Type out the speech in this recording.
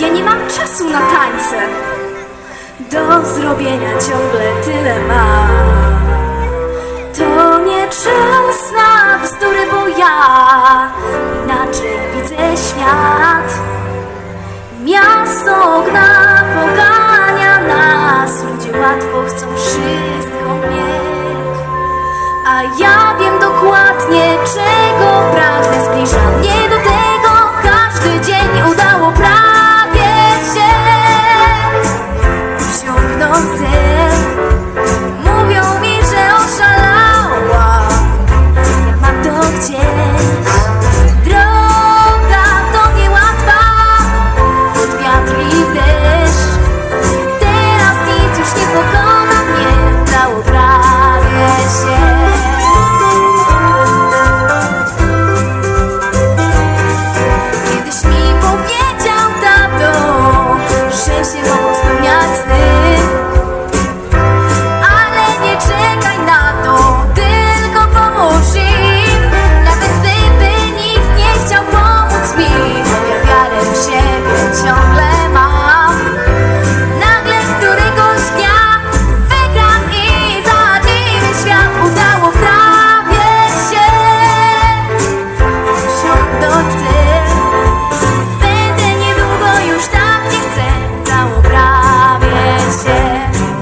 Ja nie mam czasu na tańce. Do zrobienia ciągle tyle mam. To nie czas na bzdury, bo ja inaczej widzę świat. Miasto gna, pogania nas, ludzie łatwo chcą wszystko sucesso.